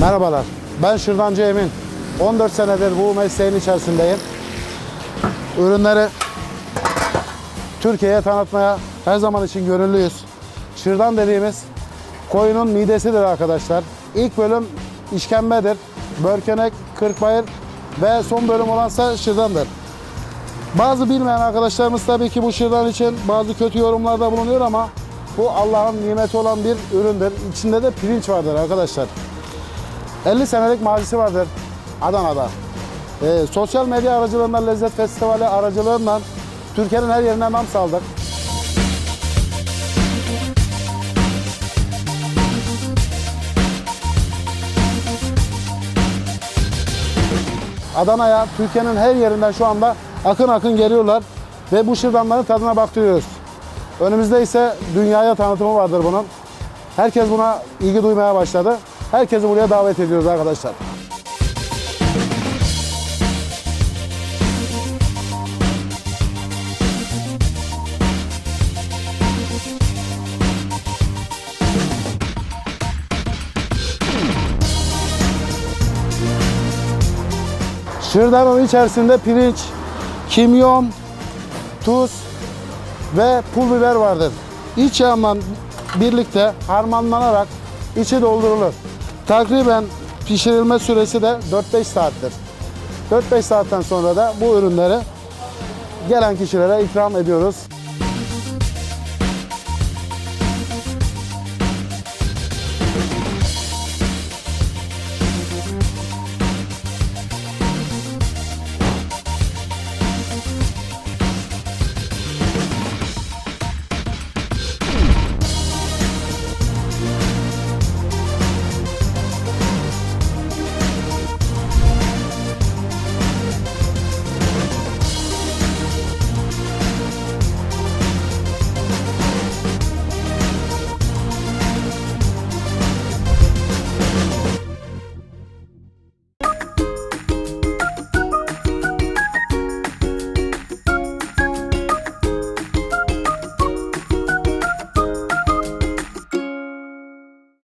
Merhabalar, ben Şırdancı Emin. 14 senedir bu mesleğin içerisindeyim. Ürünleri Türkiye'ye tanıtmaya her zaman için gönüllüyüz. Şırdan dediğimiz koyunun midesidir arkadaşlar. İlk bölüm işkembedir. Börkenek, kırkbayır ve son bölüm olansa şırdandır. Bazı bilmeyen arkadaşlarımız tabii ki bu şırdan için bazı kötü yorumlarda bulunuyor ama bu Allah'ın nimeti olan bir üründür. İçinde de pirinç vardır arkadaşlar. 50 senelik mazisi vardır Adana'da. Ee, sosyal medya aracılığından, Lezzet Festivali aracılığından Türkiye'nin her yerinden nam saldık. Adana'ya Türkiye'nin her yerinden şu anda akın akın geliyorlar ve bu şırdanların tadına baktırıyoruz. Önümüzde ise dünyaya tanıtımı vardır bunun. Herkes buna ilgi duymaya başladı. Herkesi buraya davet ediyoruz arkadaşlar. Şırdanın içerisinde pirinç, kimyon, tuz ve pul biber vardır. İç yağla birlikte harmanlanarak içi doldurulur. Takriben pişirilme süresi de 4-5 saattir. 4-5 saatten sonra da bu ürünleri gelen kişilere ikram ediyoruz.